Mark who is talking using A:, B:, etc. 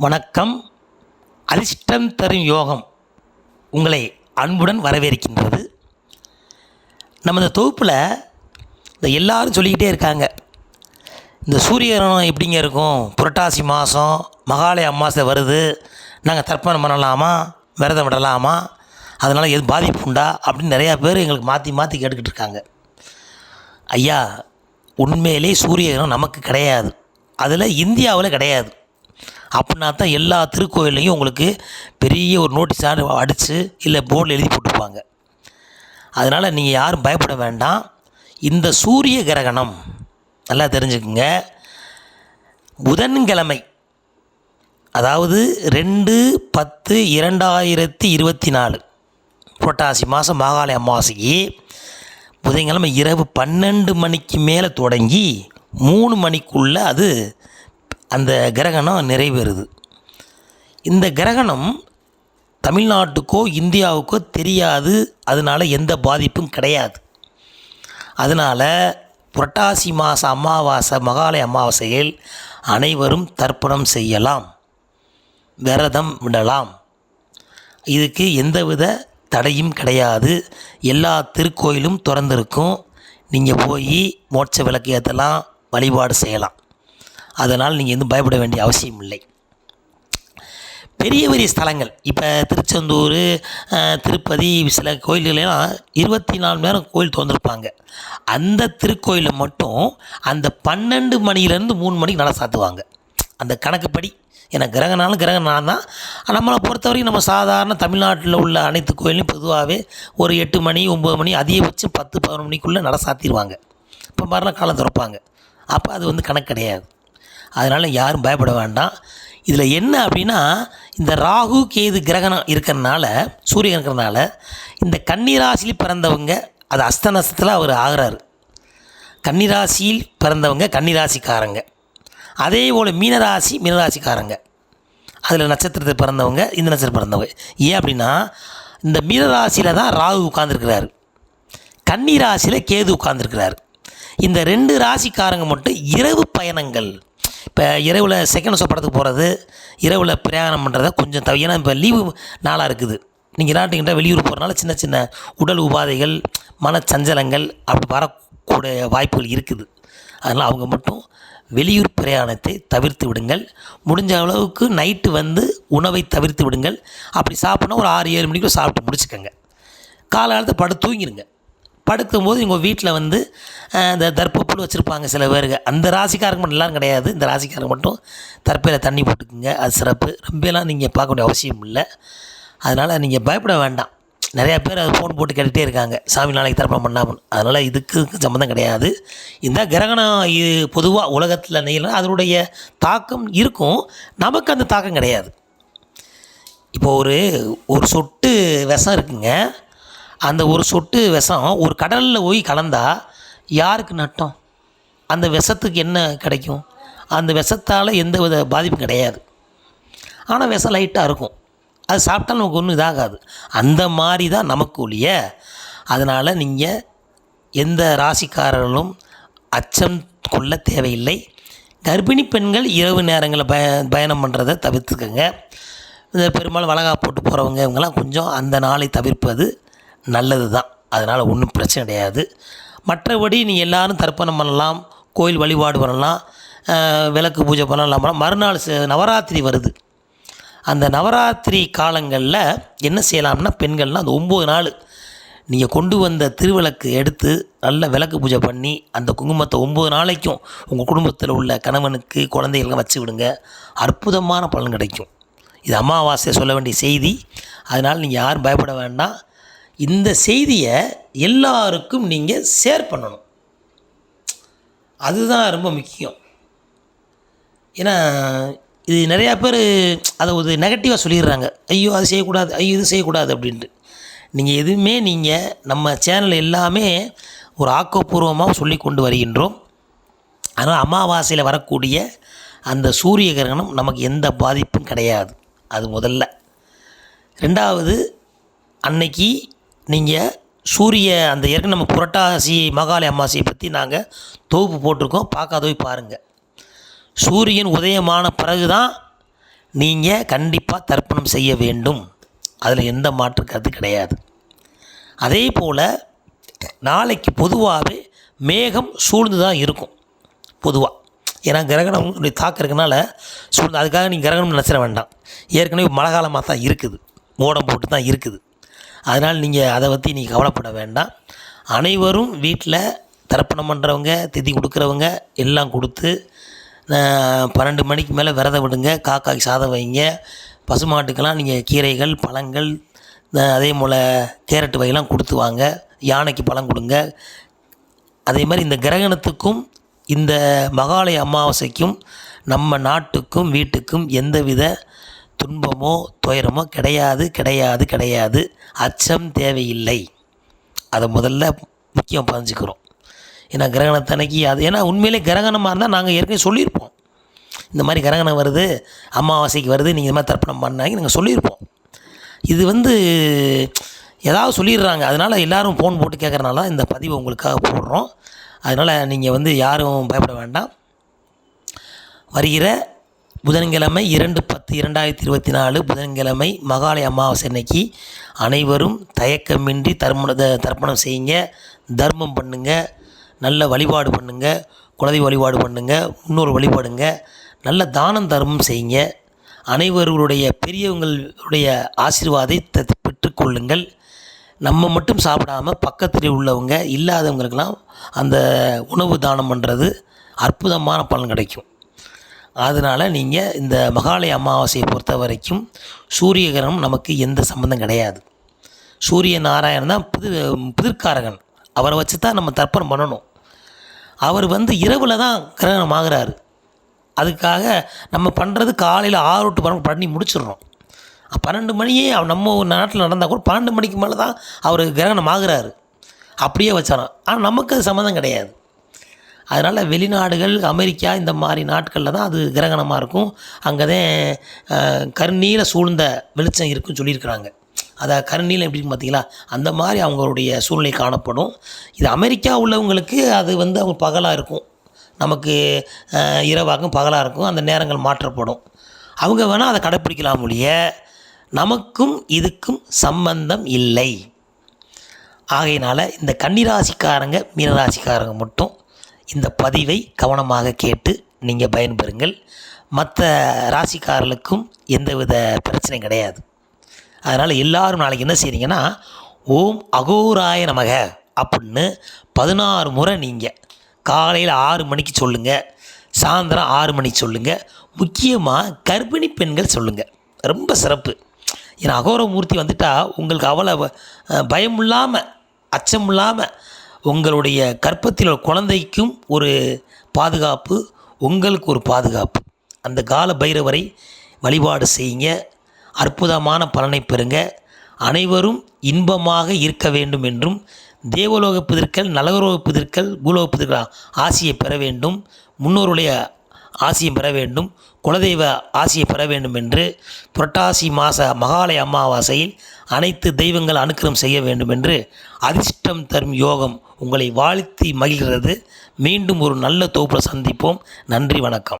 A: வணக்கம். அதிர்ஷ்டம் தரும் யோகம் உங்களை அன்புடன் வரவேற்கின்றது. நம்ம இந்த தொகுப்பில் இந்த எல்லாரும் சொல்லிக்கிட்டே இருக்காங்க. இந்த சூரியகிரகணம் எப்படிங்க இருக்கும்? புரட்டாசி மாதம் மகாலய அம்மாசை வருது. நாங்கள் தர்ப்பணம் பண்ணலாமா? விரதம் விடலாமா? அதனால் எதுவும் பாதிப்பு உண்டா? அப்படின்னு நிறையா பேர் எங்களுக்கு மாற்றி மாற்றி கேட்டுக்கிட்டு இருக்காங்க. ஐயா உண்மையிலே சூரியகிரகணம் நமக்கு கிடையாது. அதில் இந்தியாவில் கிடையாது. அப்படின்னா தான் எல்லா திருக்கோயிலையும் உங்களுக்கு பெரிய ஒரு நோட்டீஸ் அடித்து இல்லை போர்டில் எழுதி போட்டிருப்பாங்க. அதனால் நீங்கள் யாரும் பயப்பட வேண்டாம். இந்த சூரிய கிரகணம் நல்லா தெரிஞ்சுக்குங்க. புதன்கிழமை அதாவது ரெண்டு பத்து இரண்டாயிரத்தி இருபத்தி நாலு புரட்டாசி மாதம் மாகாளய அமாவாசைக்கு புதன்கிழமை இரவு பன்னெண்டு மணிக்கு மேலே தொடங்கி மூணு மணிக்குள்ளே அது அந்த கிரகணம் நிறைவேறுது. இந்த கிரகணம் தமிழ்நாட்டுக்கோ இந்தியாவுக்கோ தெரியாது. அதனால் எந்த பாதிப்பும் கிடையாது. அதனால் புரட்டாசி மாத அமாவாசை மகாலய அமாவாசையில் அனைவரும் தர்ப்பணம் செய்யலாம். விரதம் விடலாம். இதுக்கு எந்தவித தடையும் கிடையாது. எல்லா திருக்கோயிலும் திறந்திருக்கும். நீங்கள் போய் மோட்ச விளக்கு ஏற்றலாம் வழிபாடு செய்யலாம். அதனால் நீங்கள் எதுவும் பயப்பட வேண்டிய அவசியம் இல்லை. பெரிய பெரிய ஸ்தலங்கள். இப்போ திருச்செந்தூர் திருப்பதி சில கோயில்களெல்லாம் இருபத்தி நாலு மணி நேரம் கோயில் திறந்துருப்பாங்க. அந்த திருக்கோயிலில் மட்டும் அந்த பன்னெண்டு மணிலேருந்து மூணு மணிக்கு நல்லா சாத்துவாங்க. அந்த கணக்குப்படி. ஏன்னா கிரகனாலும் கிரகனாலும் தான். நம்மளை பொறுத்தவரைக்கும் நம்ம சாதாரண தமிழ்நாட்டில் உள்ள அனைத்து கோயிலையும் பொதுவாகவே ஒரு எட்டு மணி ஒம்பது மணி அதிகபட்சம் பத்து பதினொரு மணிக்குள்ளே நட சாத்திடுவாங்க. இப்போ மாதிரிலாம் காலம் திறப்பாங்க. அப்போ அது வந்து கணக்கு கிடையாது. அதனால் யாரும் பயப்பட வேண்டாம். இதில் என்ன அப்படின்னா இந்த ராகு கேது கிரகணம் இருக்கிறனால சூரியன் இருக்கிறனால இந்த கன்னிராசியில் பிறந்தவங்க அது அஸ்தநஸ்தத்தில் அவர் ஆகிறாரு. கன்னிராசியில் பிறந்தவங்க கன்னிராசிக்காரங்க. அதே போல் மீனராசி மீனராசிக்காரங்க. அதில் நட்சத்திரத்தில் பிறந்தவங்க இந்த நட்சத்திரம் பிறந்தவங்க. ஏன் அப்படின்னா இந்த மீனராசியில் தான் ராகு உட்காந்துருக்கிறாரு கன்னி ராசியில் கேது உட்காந்துருக்கிறாரு இந்த ரெண்டு ராசிக்காரங்க மட்டும் இரவு பயணங்கள். இப்போ இரவில் செகண்ட் ஷோ படத்துக்கு போகிறது இரவில் பிரயாணம் பண்ணுறத கொஞ்சம் தவிர ஏன்னா இப்போ லீவு நாளாக இருக்குது. நீங்கள் நாட்டுக்கிட்ட வெளியூர் போகிறனால சின்ன சின்ன உடல் உபாதைகள் மனச்சஞ்சலங்கள் அப்படி வரக்கூடிய வாய்ப்புகள் இருக்குது. அதனால் அவங்க மட்டும் வெளியூர் பிரயாணத்தை தவிர்த்து விடுங்கள். முடிஞ்ச அளவுக்கு நைட்டு வந்து உணவை தவிர்த்து விடுங்கள். அப்படி சாப்பிட்னா ஒரு ஆறு ஏழு மணிக்கு சாப்பிட்டு முடிச்சுக்கோங்க. காலகாலத்தில் படுத்து தூங்கிடுங்க படுக்கும்போது இவங்க வீட்டில் வந்து இந்த தர்ப்பப்புல் வச்சுருப்பாங்க சில பேருக்கு. அந்த ராசிக்காரங்க மட்டும் எல்லாம் கிடையாது. இந்த ராசிக்காரங்க மட்டும் தற்பையில் தண்ணி போட்டுக்குங்க. அது சிறப்பு. ரொம்பலாம் நீங்கள் பார்க்க வேண்டிய அவசியம் இல்லை. அதனால் நீங்கள் பயப்பட வேண்டாம். நிறையா பேர் அது ஃபோன் போட்டு கேட்டுகிட்டே இருக்காங்க. சாமி நாளைக்கு தர்ப்பணம் பண்ணாமல் அதனால் இதுக்கு சம்மந்தம் கிடையாது. இந்த கிரகணம் இது பொதுவாக உலகத்தில் நெய்யலாம். அதனுடைய தாக்கம் இருக்கும். நமக்கு அந்த தாக்கம் கிடையாது. இப்போ ஒரு ஒரு சொட்டு விஷம் இருக்குங்க. அந்த ஒரு சொட்டு விஷம் ஒரு கடலில் போய் கலந்தால் யாருக்கு நட்டம்? அந்த விஷத்துக்கு என்ன கிடைக்கும்? அந்த விஷத்தால் எந்த வித பாதிப்பும் கிடையாது. ஆனால் விஷம் லைட்டாக இருக்கும். அது சாப்பிட்டா நமக்கு ஒன்றும் இதாகாது. அந்த மாதிரி தான் நமக்கு ஒழிய அதனால் நீங்கள் எந்த ராசிக்காரர்களும் அச்சம் கொள்ள தேவையில்லை. கர்ப்பிணி பெண்கள் இரவு நேரங்களில் பய பயணம் பண்ணுறதை தவிர்த்துக்கோங்க. இந்த பெரும்பாலும் வளகா போட்டு போகிறவங்க இவங்கெல்லாம் கொஞ்சம் அந்த நாளை தவிர்ப்பது நல்லது தான் அதனால் ஒன்றும் பிரச்சனை கிடையாது. மற்றபடி நீ எல்லோரும் தர்ப்பணம் பண்ணலாம் கோயில் வழிபாடு பண்ணலாம் விளக்கு பூஜை பண்ணலாம். மறுநாள் நவராத்திரி வருது. அந்த நவராத்திரி காலங்களில் என்ன செய்யலாம்னா பெண்கள்லாம் அந்த ஒம்பது நாள் நீங்கள் கொண்டு வந்த திருவிளக்கு எடுத்து நல்ல விளக்கு பூஜை பண்ணி அந்த குங்குமத்தை ஒம்பது நாளைக்கும் உங்கள் குடும்பத்தில் உள்ள கணவனுக்கு குழந்தைகளுக்கு வச்சு விடுங்க. அற்புதமான பலன் கிடைக்கும். இது அமாவாசை சொல்ல வேண்டிய செய்தி. அதனால் நீங்கள் யாரும் பயப்பட வேண்டாம். இந்த செய்தியை எல்லாருக்கும் நீங்கள் ஷேர் பண்ணணும். அதுதான் ரொம்ப முக்கியம். ஏன்னா இது நிறையா பேர் அதை ஒரு நெகட்டிவாக சொல்லிடுறாங்க. ஐயோ அது செய்யக்கூடாது ஐயோ இது செய்யக்கூடாது அப்படின்ட்டு. நீங்கள் எதுவுமே நீங்கள் நம்ம சேனல் எல்லாமே ஒரு ஆக்கப்பூர்வமாக சொல்லி கொண்டு வருகின்றோம். அதனால் அமாவாசையில் வரக்கூடிய அந்த சூரிய கிரகணம் நமக்கு எந்த பாதிப்பும் கிடையாது. அது முதல்ல. ரெண்டாவது அன்னைக்கு நீங்கள் சூரிய அந்த ஏற்கனவே நம்ம புரட்டாசி மகாலி அமாவாசையை பற்றி நாங்கள் தொகுப்பு போட்டிருக்கோம். பார்க்காத போய் பாருங்கள் சூரியன் உதயமான பிறகு தான் நீங்கள் கண்டிப்பாக தர்ப்பணம் செய்ய வேண்டும். அதில் எந்த மாற்று கருத்து கிடையாது. அதே போல் நாளைக்கு பொதுவாகவே மேகம் சூழ்ந்து தான் இருக்கும். பொதுவாக ஏன்னா கிரகணம் தாக்கம் இருக்கனால சூழ்ந்து அதுக்காக நீங்கள் கிரகணம் நினச்சிட வேண்டாம். ஏற்கனவே மழை காலமாக தான் இருக்குது. மோடம் போட்டு தான் இருக்குது. அதனால் நீங்கள் அதை பற்றி நீங்கள் கவலைப்பட வேண்டாம். அனைவரும் வீட்டில் தர்ப்பணம் பண்ணுறவங்க திதி கொடுக்குறவங்க எல்லாம் கொடுத்து பன்னெண்டு மணிக்கு மேலே விரதம் விடுங்க. காக்காய்க்கு சாதம் வைங்க. பசுமாட்டுக்கெல்லாம் நீங்கள் கீரைகள் பழங்கள் அதே போல் கேரட் வகையெல்லாம் கொடுத்து வாங்க. யானைக்கு பழம் கொடுங்க. அதே மாதிரி இந்த கிரகணத்துக்கும் இந்த மகாலய அமாவாசைக்கும் நம்ம நாட்டுக்கும் வீட்டுக்கும் எந்தவித துன்பமோ துயரமோ கிடையாது கிடையாது கிடையாது. அச்சம் தேவையில்லை. அதை முதல்ல முக்கியம் பதிஞ்சுக்கிறோம் ஏன்னா கிரகணத்தன்னைக்கு அது ஏன்னா உண்மையிலே கிரகணமாக இருந்தால் நாங்கள் ஏற்கனவே சொல்லியிருப்போம். இந்த மாதிரி கிரகணம் வருது அமாவாசைக்கு வருது நீங்கள் இந்த மாதிரி தர்ப்பணம் பண்ணாங்க நாங்கள் சொல்லியிருப்போம். இது வந்து ஏதாவது சொல்லிடுறாங்க. அதனால் எல்லோரும் ஃபோன் போட்டு கேட்குறனால இந்த பதிவு உங்களுக்காக போடுறோம். அதனால் நீங்கள் வந்து யாரும் பயப்பட வேண்டாம். வருகிற புதன்கிழமை இரண்டு பத்து இரண்டாயிரத்தி இருபத்தி நாலு புதன்கிழமை மகாலய அமாவாசை அன்னைக்கு அனைவரும் தயக்கமின்றி தர்ம த- தர்ப்பணம் செய்யுங்க தர்மம் பண்ணுங்க நல்ல வழிபாடு பண்ணுங்க குலதெய்வ வழிபாடு பண்ணுங்க முன்னோர் வழிபாடுங்க நல்ல தானம் தர்மம் செய்யுங்க. அனைவர்களுடைய பெரியவங்களுடைய ஆசீர்வாதத்தை பெற்றுக்கொள்ளுங்கள் நம்ம மட்டும் சாப்பிடாம பக்கத்தில் உள்ளவங்க இல்லாதவங்களுக்கெல்லாம் அந்த உணவு தானம் பண்ணுறது அற்புதமான பலன் கிடைக்கும். அதனால் நீங்கள் இந்த மகாலய அமாவாசையை பொறுத்த வரைக்கும் சூரிய கிரகணம் நமக்கு எந்த சம்மந்தம் கிடையாது. சூரிய நாராயணன் தான் புது புதிர்காரகன். அவரை வச்சு தான் நம்ம தர்ப்பணம் பண்ணணும். அவர் வந்து இரவில் தான் கிரகணம் ஆகுறாரு. அதுக்காக நம்ம பண்ணுறது காலையில் ஆறு டு பன்னெண்டு பண்ணி முடிச்சிடுறோம். பன்னெண்டு மணியே நம்ம ஒரு நாட்டில் நடந்தால் கூட பன்னெண்டு மணிக்கு மேலே தான் அவர் கிரகணம் ஆகுறாரு. அப்படியே வச்சாராம். ஆனால் நமக்கு அது சம்மந்தம் கிடையாது. அதனால் வெளிநாடுகள் அமெரிக்கா இந்த மாதிரி நாட்களில் தான் அது கிரகணமாக இருக்கும். அங்கே தான் அஹ், கருநீல சூழ்ந்த வெளிச்சம் இருக்குன்னு சொல்லியிருக்கிறாங்க. அதை கருநீலம் எப்படி பார்த்தீங்களா அந்த மாதிரி அவங்களுடைய சூழ்நிலை காணப்படும். இது அமெரிக்கா உள்ளவங்களுக்கு அது வந்து அவங்க பகலாக இருக்கும். நமக்கு இரவாகும் பகலாக இருக்கும். அந்த நேரங்கள் மாற்றப்படும். அவங்க வேணால் அதை கடைப்பிடிக்கலாம் ஒழிய நமக்கும் இதுக்கும் சம்பந்தம் இல்லை. ஆகையினால் இந்த கன்னிராசிக்காரங்க மீனராசிக்காரங்க மட்டும் இந்த பதிவை கவனமாக கேட்டு நீங்கள் பயன்பெறுங்கள். மற்ற ராசிக்காரர்களுக்கும் எந்தவித பிரச்சனையும் கிடையாது. அதனால் எல்லாரும் நாளைக்கு என்ன செய்றீங்கன்னா ஓம் அகோராய நமக அப்படின்னு பதினாறு முறை நீங்கள் காலையில் ஆறு மணிக்கு சொல்லுங்கள் சாயந்தரம் ஆறு மணிக்கு சொல்லுங்கள் முக்கியமாக கர்ப்பிணி பெண்கள் சொல்லுங்கள் ரொம்ப சிறப்பு. ஏன்னா அகோரமூர்த்தி வந்துட்டால் உங்களுக்கு அவ்வளோ பயமில்லாமல் பயம் இல்லாமல் அச்சம் இல்லாமல் உங்களுடைய கற்பத்தில் குழந்தைக்கும் ஒரு பாதுகாப்பு உங்களுக்கு ஒரு பாதுகாப்பு. அந்த கால பைரவரை வழிபாடு செய்யுங்க. அற்புதமான பலனை பெறுங்க. அனைவரும் இன்பமாக இருக்க வேண்டும் என்றும் தேவலோக புதிர்கள் நலகரோக புதிர்கள் பூலோக புதிர்கள் ஆசியை பெற வேண்டும். முன்னோருடைய ஆசியை பெற வேண்டும் குலதெய்வ ஆசியை பெற வேண்டும் என்று புரட்டாசி மாத மகாலய அமாவாசையில் அனைத்து தெய்வங்கள் அனுக்கிரம் செய்ய வேண்டும் என்று அதிர்ஷ்டம் தரும் யோகம் உங்களை வாழ்த்தி மகிழ்கிறது. மீண்டும் ஒரு நல்ல தொகுப்பில் சந்திப்போம். நன்றி வணக்கம்.